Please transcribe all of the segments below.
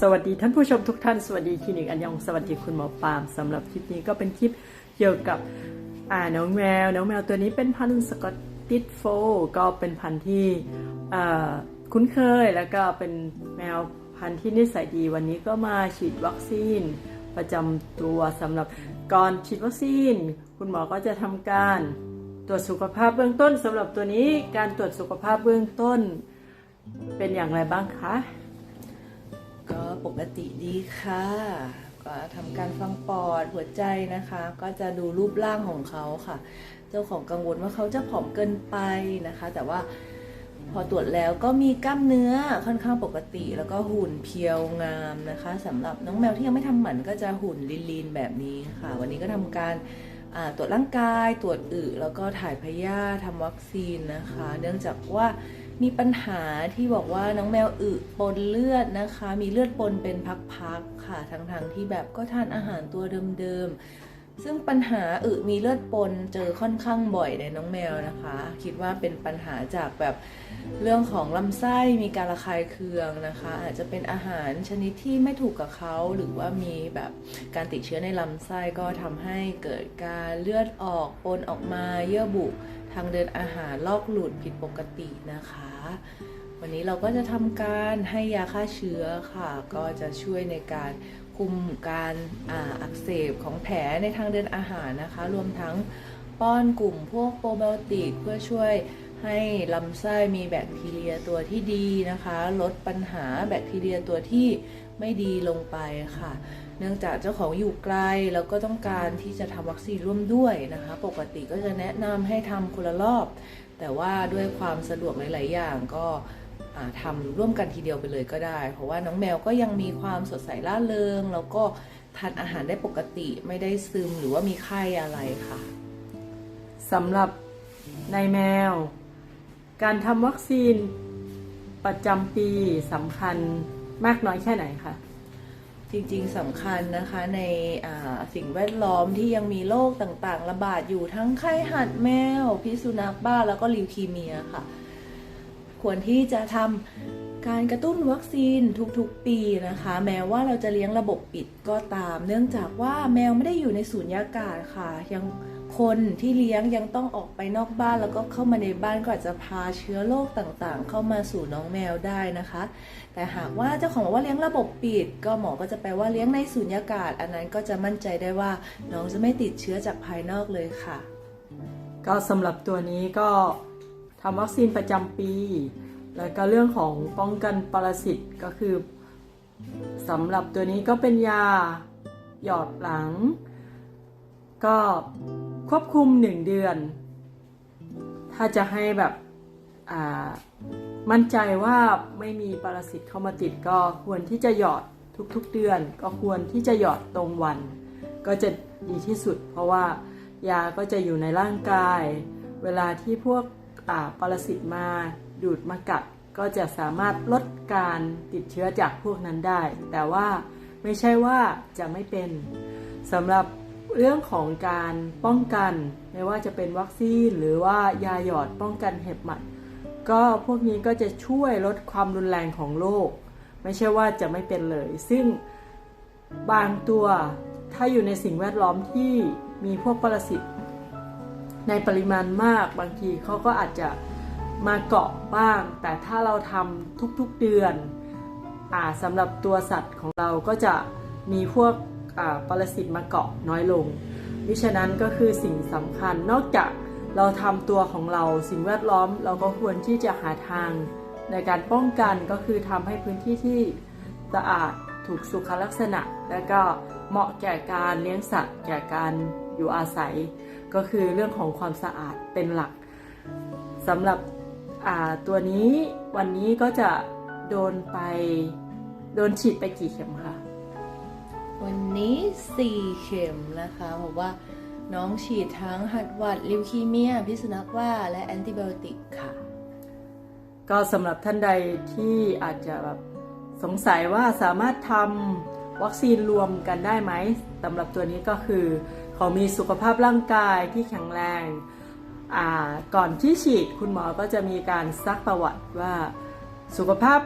สวัสดีท่านผู้ชมทุกท่าน สวัสดีคลินิกอันยองสวัสดีคุณหมอปาล์มสำหรับคลิปนี้ก็เป็นคลิปเกี่ยวกับอ่าน้องแมว น้องแมวตัวนี้เป็นพันธุ์สกอตติชโฟก็เป็นพันธุ์ที่คุ้นเคยแล้วก็เป็นแมวพันธุ์ที่นิสัยดีวันนี้ก็มาฉีดวัคซีน ประจำตัวสำหรับก่อนฉีดวัคซีน คุณหมอก็จะทำการตรวจสุขภาพเบื้องต้นสำหรับตัวนี้การตรวจสุขภาพเบื้องต้น เป็นอย่างไรบ้างคะ ปกติดีค่ะ ก็ทำการฟังปอดหัวใจนะคะ ก็จะดูรูปร่างของเขาค่ะ เจ้าของกังวลว่าเขาจะผอมเกินไปนะคะ แต่ว่าพอตรวจแล้วก็มีกล้ามเนื้อค่อนข้างปกติ แล้วก็หุ่นเพียวงามนะคะสำหรับน้องแมวที่ยังไม่ทำหมันก็จะหุ่นลีนๆแบบนี้ค่ะ วันนี้ก็ทำการตรวจร่างกายตรวจอึแล้วก็ถ่ายพยาธิทำวัคซีนนะคะ เนื่องจากว่า มีปัญหาที่บอกว่าน้องแมวอึปนเลือดนะคะ มีเลือดปนเป็นพักๆค่ะทั้งๆที่แบบก็ทานอาหารตัวเดิมๆ ซึ่งปัญหาอึมีเลือดปนเจอค่อนข้างบ่อยในน้องแมวนะคะ คิดว่าเป็นปัญหาจากแบบเรื่องของลำไส้มีการระคายเคืองนะคะ อาจจะเป็นอาหารชนิดที่ไม่ถูกกับเขาหรือว่ามีแบบการติดเชื้อในลำไส้ก็ทำให้เกิดการเลือดออกปนออกมาเยื่อบุทางเดินอาหารลอกหลุดผิดปกตินะคะ วันนี้เราก็จะทำการให้ยาฆ่าเชื้อค่ะ ก็จะช่วยในการ คุมการอาอักเสบของแผลในทางเดินอาหารนะคะ รวมทั้งป้อนกลุ่มพวกโปรไบโอติกเพื่อช่วยให้ลำไส้มีแบคทีเรียตัวที่ดีนะคะ ลดปัญหาแบคทีเรียตัวที่ไม่ดีลงไปค่ะ เนื่องจากเจ้าของอยู่ไกลแล้วก็ต้องการที่จะทำวัคซีนร่วมด้วยนะคะ ปกติก็จะแนะนำให้ทำคนละรอบ แต่ว่าด้วยความสะดวกหลาย ๆ อย่างก็ อ่าทำร่วมกันทีเดียวไปเลยก็ได้ เพราะว่าน้องแมวก็ยังมีความสดใสร่าเริง แล้วก็ทานอาหารได้ปกติไม่ได้ซึมหรือว่ามีไข้อะไรค่ะสำหรับในแมว การทำวัคซีนประจำปีสำคัญมากน้อยแค่ไหนคะจริงๆสำคัญนะคะในอ่าสิ่งแวดล้อมที่ยังมีโรคต่างๆ ระบาดอยู่ทั้งไข้หัดแมว พิษสุนัขบ้าแล้วก็ลิวคีเมียค่ะ ควรที่จะทำการกระตุ้นวัคซีนทุกๆปีนะคะ แม้ว่าเราจะเลี้ยงระบบปิดก็ตาม เนื่องจากว่าแมวไม่ได้อยู่ในสูญญากาศค่ะ ยังคนที่เลี้ยงยังต้องออกไปนอกบ้านแล้วก็เข้ามาในบ้านก็อาจจะพาเชื้อโรคต่างๆ เข้ามาสู่น้องแมวได้นะคะ แต่หากว่าเจ้าของบอกว่าเลี้ยงระบบปิด ก็หมอก็จะแปลว่าเลี้ยงในสูญญากาศ อันนั้นก็จะมั่นใจได้ว่าน้องจะไม่ติดเชื้อจากภายนอกเลยค่ะ ก็สำหรับตัวนี้ก็ ทำวัคซีนประจำปี แล้วก็เรื่องของป้องกันปรสิตก็คือสำหรับตัวนี้ก็เป็นยาหยอดหลัง ก็ควบคุม 1 เดือน ถ้าจะให้แบบมั่นใจว่าไม่มีปรสิตเข้ามาติดก็ควรที่จะหยอดทุกๆเดือน ก็ควรที่จะหยอดตรงวัน ก็จะดีที่สุด เพราะว่ายาก็จะอยู่ในร่างกาย เวลาที่พวก อ่าปรสิตมาดูดมากัด ก็จะสามารถลดการติดเชื้อจากพวกนั้นได้ แต่ว่าไม่ใช่ว่าจะไม่เป็นสำหรับเรื่องของการป้องกัน ไม่ว่าจะเป็นวัคซีนหรือว่ายาหยอดป้องกันเห็บหมัด ก็พวกนี้ก็จะช่วยลดความรุนแรงของโรคไม่ใช่ว่าจะไม่เป็นเลย ซึ่งบางตัวถ้าอยู่ในสิ่งแวดล้อมที่มีพวกปรสิต ในปริมาณมากบางทีเขาก็อาจจะมาเกาะบ้าง แต่ถ้าเราทำทุกๆเดือนอ่าสำหรับตัวสัตว์ของเราก็จะมีพวกปรสิตมาเกาะน้อยลงมิฉะนั้นก็คือสิ่งสำคัญนอกจากเราทำตัวของเราสิ่งแวดล้อมเราก็ควรที่จะหาทางในการป้องกันก็คือทำให้พื้นที่ที่สะอาดถูกสุขลักษณะ และก็เหมาะแก่การเลี้ยงสัตว์ แก่การอยู่อาศัย ก็คือเรื่องของความสะอาดเป็นหลักสำหรับอ่าตัวนี้วันนี้ก็จะโดนไปโดนฉีดไปกี่เข็มคะวันนี้4เข็มนะคะเพราะว่าน้องฉีดทั้งหัดหวัดลิวคีเมีย พิษสุนัขบ้าและแอนติไบโอติกค่ะ ก็สำหรับท่านใดที่อาจจะแบบสงสัยว่าสามารถทำ วัคซีนรวมกันได้ไหมสำหรับตัวนี้ก็คือ เขามีสุขภาพร่างกายที่แข็งแรง ก่อนที่ฉีดคุณหมอก็จะมีการซักประวัติว่าสุขภาพ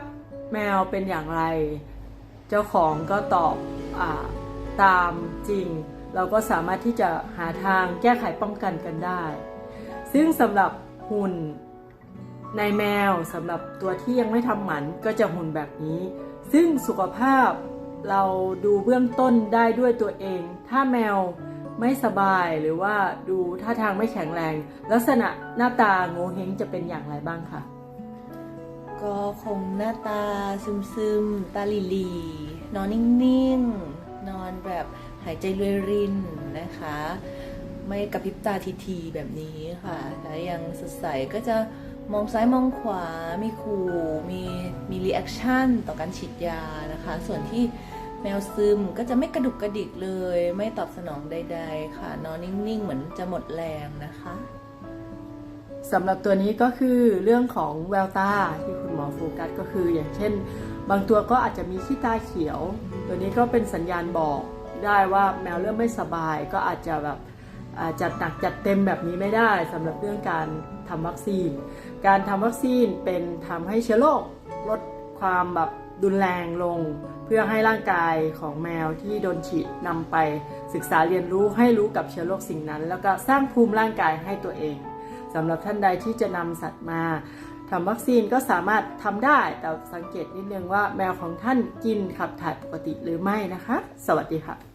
แมวเป็นอย่างไร เจ้าของก็ตอบอตามจริง เราก็สามารถที่จะหาทางแก้ไขป้องกันกันได้ ซึ่งสำหรับหุ่นในแมวสำหรับตัวที่ยังไม่ทำหมันก็จะหุ่นแบบนี้ ซึ่งสุขภาพ เราดูเบื้องต้นได้ด้วยตัวเอง ถ้าแมวไม่สบายหรือว่าดูท่าทางไม่แข็งแรง ลักษณะหน้าตาโงเฮงจะเป็นอย่างไรบ้างคะก็คงหน้าตาซึมๆ ตาหลีหลีนอนนิ่งๆ นอนแบบหายใจรวยรินนะคะ ไม่กระพริบตาทีๆ แบบนี้ค่ะแล้วยังสดใสก็จะมองซ้ายมองขวา มีขู่ มีมีรีแอคชั่นต่อการฉีดยานะคะ ส่วนที่ แมวซึมก็จะไม่กระดุกกระดิกเลย ไม่ตอบสนองใด ๆ ค่ะ นอนนิ่ง ๆ เหมือนจะหมดแรงนะคะสำหรับตัวนี้ก็คือเรื่องของแววตาที่คุณหมอโฟกัสก็คือ อย่างเช่น บางตัวก็อาจจะมีขี้ตาเขียว ตัวนี้ก็เป็นสัญญาณบอกได้ว่าแมวเริ่มไม่สบายก็อาจจะแบบจัดหนักจัดเต็มแบบนี้ไม่ได้สำหรับเรื่องการทำวัคซีน การทำวัคซีนเป็นทำให้เชื้อโรคลดความแบบ รุนแรงลง เพื่อให้ร่างกายของแมวที่โดนฉีดนำไปศึกษาเรียนรู้ให้รู้กับเชื้อโรคสิ่งนั้น แล้วก็สร้างภูมิร่างกายให้ตัวเองสำหรับท่านใดที่จะนำสัตว์มาทำวัคซีนก็สามารถทำได้แต่สังเกตนิดนึงว่าแมวของท่านกินขับถ่ายปกติหรือไม่นะคะ สวัสดีค่ะ